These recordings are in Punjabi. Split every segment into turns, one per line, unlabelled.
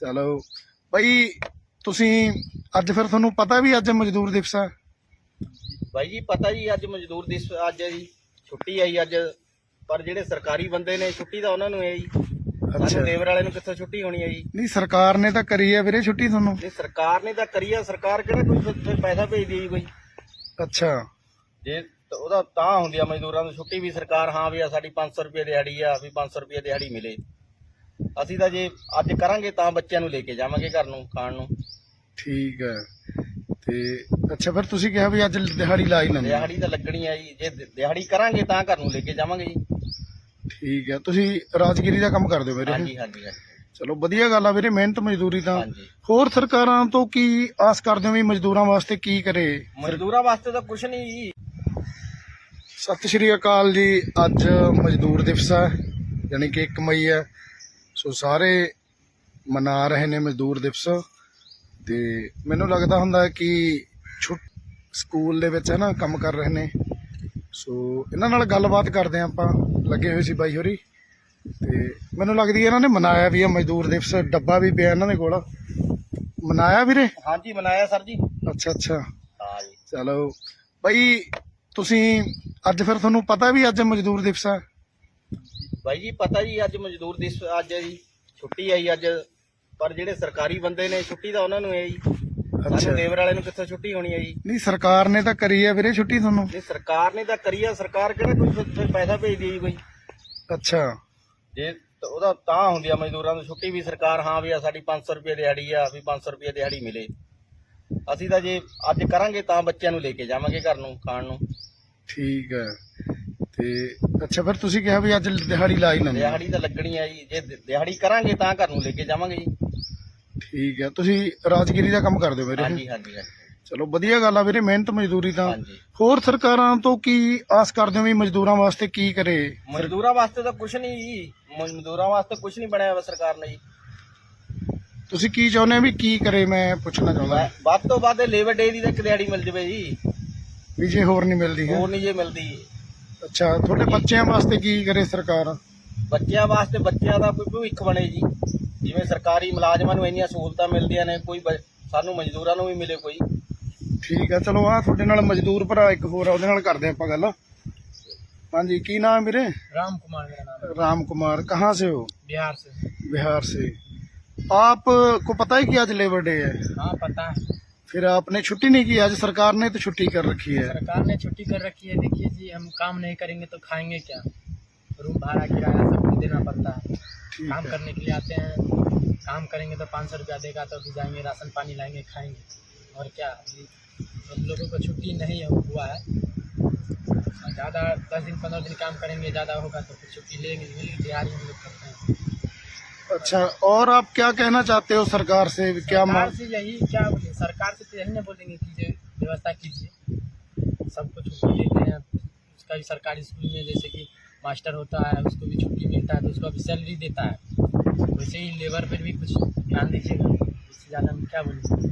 ਚਲੋ। ਭਾਈ ਤੁਸੀਂ ਅੱਜ ਫਿਰ ਤੁਹਾਨੂੰ ਪਤਾ ਵੀ ਅੱਜ ਮਜ਼ਦੂਰ ਦਿਵਸ ਆ।
ਬਾਈ ਜੀ ਪਤਾ ਜੀ ਅੱਜ ਮਜ਼ਦੂਰ ਦਿਵਸ ਅੱਜ ਹੈ ਜੀ। ਛੁੱਟੀ ਆਈ ਅੱਜ। ਪਰ ਜਿਹੜੇ ਸਰਕਾਰੀ ਬੰਦੇ ਨੇ ਛੁੱਟੀ ਤਾਂ ਉਹਨਾਂ ਨੂੰ ਹੈ ਜੀ।
ਅੱਛਾ।
ਲੇਬਰ ਵਾਲੇ ਨੂੰ ਕਿੱਥੋਂ ਛੁੱਟੀ ਹੋਣੀ ਹੈ ਜੀ?
ਨਹੀਂ ਸਰਕਾਰ ਨੇ ਤਾਂ ਕਰੀ ਆ ਵੀਰੇ ਛੁੱਟੀ ਤੁਹਾਨੂੰ।
ਜੇ ਸਰਕਾਰ ਨੇ ਤਾਂ ਕਰੀ ਆ। ਸਰਕਾਰ ਕਿਹੜਾ ਕੋਈ ਫਿਰ- ਫਿਰ ਪੈਸਾ ਭੇਜਦੀ ਹੈ ਜੀ ਕੋਈ?
ਅੱਛਾ।
ਜੇ ਤਾਂ ਉਹਦਾ ਤਾਂ ਹੁੰਦੀ ਆ ਮਜ਼ਦੂਰਾਂ ਨੂੰ ਛੁੱਟੀ ਵੀ ਸਰਕਾਰ ਹਾਂ ਵੀ ਆ ਸਾਡੀ 500 ਰੁਪਏ ਦਿਹਾੜੀ ਆ ਵੀ 500 ਰੁਪਏ ਦਿਹਾੜੀ ਮਿਲੇ। ਅਸੀਂ ਤਾਂ ਜੇ ਅੱਜ ਕਰਾਂਗੇ ਤਾਂ ਬੱਚਿਆਂ ਨੂੰ ਲੈ ਕੇ ਜਾਵਾਂਗੇ ਘਰ ਨੂੰ ਖਾਣ ਨੂੰ।
ਠੀਕ ਹੈ। ਤੇ ਅੱਛਾ ਫਿਰ ਤੁਸੀਂ ਕਿਹਾ ਵੀ ਅੱਜ ਦਿਹਾੜੀ ਲਾ ਹੀ ਲੈਂਦੇ ਹੋ।
ਦਿਹਾੜੀ ਤਾਂ ਲੱਗਣੀ ਆ ਜੀ। ਜੇ ਦ- ਦਿਹਾੜੀ ਕਰਾਂਗੇ ਤਾਂ ਘਰ ਨੂੰ ਲੈ ਕੇ ਜਾਵਾਂਗੇ ਜੀ।
ਠੀਕ ਹੈ। ਤੁਸੀਂ ਰਾਜਗੀਰੀ ਦਾ ਕੰਮ ਕਰਦੇ ਹੋ ਵੀਰੇ
ਹਾਂਜੀ ਹਾਂਜੀ ਹਾਂਜੀ।
ਚਲੋ ਵਧੀਆ ਗੱਲ ਆ ਵੀਰੇ ਮਿਹਨਤ ਮਜ਼ਦੂਰੀ ਤਾਂ।
ਹਾਂਜੀ।
ਹੋਰ ਸਰਕਾਰਾਂ ਤੋਂ ਕੀ ਆਸ ਕਰਦੇ ਹੋ ਵੀ ਮਜ਼ਦੂਰਾਂ ਵਾਸਤੇ ਕੀ ਕਰੇ?
ਮਜ਼ਦੂਰਾਂ ਵਾਸਤੇ ਤਾਂ ਕੁਝ ਨਹੀਂ ਜੀ।
ਸਤਿ ਸ਼੍ਰੀ ਅਕਾਲ ਜੀ। ਅੱਜ ਮਜ਼ਦੂਰ ਦਿਵਸ ਹੈ ਯਾਨੀ ਕਿ 1 ਮਈ ਹੈ ਸੋ ਸਾਰੇ ਮਨਾ ਰਹੇ ਨੇ ਮਜ਼ਦੂਰ ਦਿਵਸ। ਤੇ ਮੈਨੂੰ ਲੱਗਦਾ ਹੁੰਦਾ ਕਿ ਛੁੱਟ ਸਕੂਲ ਦੇ ਵਿੱਚ ਹੈ ਨਾ ਕੰਮ ਕਰ ਰਹੇ ਨੇ। ਸੋ ਇਹਨਾਂ ਨਾਲ ਗੱਲਬਾਤ ਕਰਦੇ ਆਪਾਂ। ਲੱਗੇ ਹੋਏ ਸੀ ਬਾਈ ਹੋਰੀ। ਤੇ ਮੈਨੂੰ ਲੱਗਦੀ ਹੈ ਇਹਨਾਂ ਨੇ ਮਨਾਇਆ ਵੀ ਹੈ ਮਜ਼ਦੂਰ ਦਿਵਸ। ਡੱਬਾ ਵੀ ਪਿਆ ਇਹਨਾਂ ਦੇ ਕੋਲ। ਮਨਾਇਆ ਵੀਰੇ?
ਹਾਂਜੀ ਮਨਾਇਆ ਸਰ ਜੀ।
ਅੱਛਾ ਅੱਛਾ।
ਹਾਂ ਜੀ।
ਚਲੋ। ਭਾਈ ਤੁਸੀਂ ਅੱਜ ਫਿਰ ਤੁਹਾਨੂੰ ਪਤਾ ਵੀ ਅੱਜ ਮਜ਼ਦੂਰ ਦਿਵਸ ਆ
ਬਾਈ ਜੀ ਪਤਾ ਜੀ ਅੱਜ ਮਜ਼ਦੂਰ ਦਿਵਸ ਅੱਜ ਹੈ ਜੀ। ਛੁੱਟੀ ਆਈ ਅੱਜ। ਪਰ ਜਿਹੜੇ ਸਰਕਾਰੀ ਬੰਦੇ ਨੇ ਛੁੱਟੀ ਤਾਂ ਉਹਨਾਂ ਨੂੰ ਹੈ ਜੀ।
ਅੱਛਾ।
ਸਾਨੂੰ ਲੇਬਰ ਵਾਲੇ ਨੂੰ ਕਿੱਥੋਂ ਛੁੱਟੀ ਹੋਣੀ ਹੈ ਜੀ?
ਨਹੀਂ ਸਰਕਾਰ ਨੇ ਤਾਂ ਕਰੀ ਆ ਵੀਰੇ ਛੁੱਟੀ ਤੁਹਾਨੂੰ?
ਜੇ ਸਰਕਾਰ ਨੇ ਤਾਂ ਕਰੀ ਆ। ਸਰਕਾਰ ਕਿਹੜਾ ਕੋਈ ਫਿਰ- ਫਿਰ ਪੈਸਾ ਭੇਜਦੀ ਹੈ ਜੀ ਕੋਈ
ਅੱਛਾ।
ਜੇ ਤਾਂ ਉਹਦਾ ਤਾਂ ਹੁੰਦੀ ਆ ਮਜ਼ਦੂਰਾਂ ਨੂੰ ਛੁੱਟੀ ਵੀ ਸਰਕਾਰ ਹਾਂ ਵੀ ਆ ਸਾਡੀ 500 ਰੁਪਏ ਦਿਹਾੜੀ ਆ ਵੀ 500 ਰੁਪਏ ਦਿਹਾੜੀ ਮਿਲੇ। ਅਸੀਂ ਤਾਂ ਜੇ ਅੱਜ ਕਰਾਂਗੇ ਤਾਂ ਬੱਚਿਆਂ ਨੂੰ ਲੈ ਕੇ ਜਾਵਾਂਗੇ ਘਰ ਨੂੰ ਖਾਣ ਨੂੰ।
ਠੀਕ ਹੈ। ਤੇ ਅੱਛਾ ਫਿਰ ਤੁਸੀਂ ਕਿਹਾ ਵੀ ਅੱਜ ਦਿਹਾੜੀ ਲਾ ਹੀ ਲੈਂਦੇ ਹੋ।
ਦਿਹਾੜੀ ਤਾਂ ਲੱਗਣੀ ਆ ਜੀ। ਜੇ ਦ- ਦਿਹਾੜੀ ਕਰਾਂਗੇ ਤਾਂ ਘਰ ਨੂੰ ਲੈ ਕੇ ਜਾਵਾਂਗੇ ਜੀ।
ਠੀਕ ਹੈ ਤੁਸੀਂ ਰਾਜਗੀਰੀ ਦਾ ਕੰਮ ਕਰਦੇ ਹੋ ਵੀਰੇ
ਹਾਂਜੀ ਹਾਂਜੀ ਹਾਂਜੀ।
ਚਲੋ ਵਧੀਆ ਗੱਲ ਆ ਵੀਰੇ ਮਿਹਨਤ ਮਜ਼ਦੂਰੀ ਤਾਂ।
ਹਾਂਜੀ।
ਹੋਰ ਸਰਕਾਰਾਂ ਤੋਂ ਕੀ ਆਸ ਕਰਦੇ ਹੋ ਵੀ ਮਜ਼ਦੂਰਾਂ ਵਾਸਤੇ ਕੀ ਕਰੇ?
ਮਜ਼ਦੂਰਾਂ ਵਾਸਤੇ ਤਾਂ ਕੁਝ ਨਹੀਂ ਜੀ। ਮਜ਼ਦੂਰਾਂ ਵਾਸਤੇ ਕੁਝ ਨਹੀਂ ਬਣਾਇਆ ਵਾ ਸਰਕਾਰ ਨੇ ਜੀ।
ਤੁਸੀਂ ਕੀ ਚਾਹੁੰਦੇ ਹੋ ਵੀ ਕੀ ਕਰੇ? ਮੈਂ ਪੁੱਛਣਾ ਚਾਹੁੰਦਾ।
ਵੱਧ ਤੋਂ ਵੱਧ ਲੇਬਰ ਡੇ ਦੀ ਤਾਂ ਇੱਕ ਦਿਹਾੜੀ ਮਿਲ ਜਵੇ ਜੀ।
ਵੀ ਜੇ ਹੋਰ ਨਹੀਂ ਮਿਲਦੀ ਹੈ।
ਹੋਰ ਨਹੀਂ ਜੇ ਮਿਲਦੀ।
ਅੱਛਾ ਤੁਹਾਡੇ ਬੱਚਿਆਂ ਵਾਸਤੇ ਕੀ ਕਰੇ ਸਰਕਾਰ
ਬੱਚਿਆਂ ਵਾਸਤੇ ਬੱਚਿਆਂ ਦਾ ਕੋਈ ਭਵਿੱਖ ਬਣੇ ਜੀ ਜਿਵੇਂ ਸਰਕਾਰੀ ਮੁਲਾਜ਼ਮਾਂ ਨੂੰ ਇੰਨੀਆਂ ਸਹੂਲਤਾਂ ਮਿਲਦੀਆਂ ਨੇ ਕੋਈ ਬ- ਸਾਨੂੰ ਮਜ਼ਦੂਰਾਂ ਨੂੰ ਵੀ ਮਿਲੇ ਕੋਈ
ਠੀਕ ਹੈ ਚਲੋ ਆ ਤੁਹਾਡੇ ਨਾਲ ਮਜ਼ਦੂਰ ਭਰਾ ਇੱਕ ਹੋਰ ਆ ਉਹਦੇ ਨਾਲ ਕਰਦੇ ਆਪਾਂ ਗੱਲ ਹਾਂਜੀ ਕੀ ਨਾਮ ਹੈ ਵੀਰੇ
राम कुमार मेरा नाम
राम कुमार कहाँ से हो
बिहार से
बिहार से आपको पता है कि आज लेबर डे है
हाँ पता है
फिर आपने छुट्टी नहीं की? आज सरकार ने तो छुट्टी कर रखी है।
सरकार ने छुट्टी कर रखी है। देखिए जी हम काम नहीं करेंगे तो खाएँगे क्या? रूम भाड़ा किराया सब कुछ देना पड़ता है। काम
है।
करने के लिए आते हैं। काम करेंगे तो पाँच सौ रुपया देगा तो भी जाएँगे राशन पानी लाएँगे खाएँगे। और क्या? अभी हम लोगों को छुट्टी नहीं हुआ है। ज़्यादा दस दिन पंद्रह दिन काम करेंगे ज़्यादा होगा तो फिर छुट्टी लेंगे दिहाड़ी हम लोग करते हैं।
अच्छा और आप क्या कहना चाहते हो सरकार से? क्या
सरकार से यही क्या बोले? सरकार से तो यही ना बोलेंगे कि जो व्यवस्था कीजिए। सबको छुट्टी देते हैं उसका भी सरकारी स्कूल में जैसे कि मास्टर होता है उसको भी छुट्टी मिलता है तो उसको भी सैलरी देता है। वैसे ही लेबर पर भी कुछ ध्यान दीजिएगा। इससे ज़्यादा हम क्या बोलेंगे?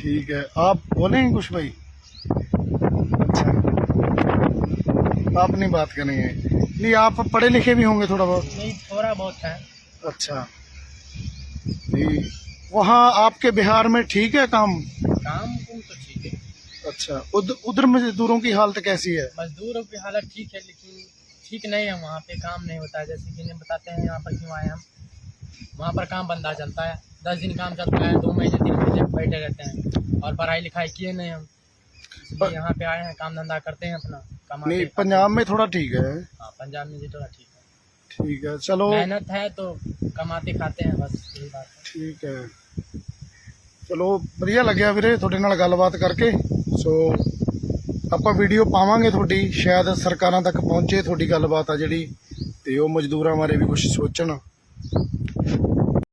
ठीक है। आप बोलेंगे कुछ भाई? अच्छा। आप नहीं बात करेंगे नहीं आप पढ़े लिखे भी होंगे थोड़ा बहुत?
नहीं थोड़ा बहुत है।
अच्छा। नहीं वहाँ आपके बिहार में ठीक है काम?
काम तो ठीक है।
अच्छा उध, उधर मजदूरों की हालत कैसी है?
मजदूरों की हालत ठीक है लेकिन ठीक नहीं है वहाँ पे काम नहीं होता है। जैसे कि बताते हैं यहाँ पर क्यों आए हम? वहाँ पर काम बंदा चलता है। दस दिन काम चलता है दो महीने तीन महीने बैठे रहते हैं और पढ़ाई लिखाई किए नहीं हम। यहाँ पे आए हैं काम धंधा करते हैं अपना। कमाते
नहीं
हैं।
पंजाब में थोड़ा ठीक है
हाँ पंजाब में जी थोड़ा ठीक है
ठीक है चलो
मेहनत है तो कमाते खाते हैं बस यही बात है
ਠੀਕ ਹੈ ਚਲੋ ਵਧੀਆ ਲੱਗਿਆ ਵੀਰੇ ਤੁਹਾਡੇ ਨਾਲ ਗੱਲਬਾਤ ਕਰਕੇ ਸੋ ਆਪਾਂ ਵੀਡੀਓ ਪਾਵਾਂਗੇ ਤੁਹਾਡੀ ਸ਼ਾਇਦ ਸਰਕਾਰਾਂ ਤੱਕ ਪਹੁੰਚੇ ਤੁਹਾਡੀ ਗੱਲਬਾਤ ਆ ਜਿਹੜੀ ਤੇ ਉਹ ਮਜ਼ਦੂਰਾਂ ਬਾਰੇ ਵੀ ਕੁਝ ਸੋਚਣ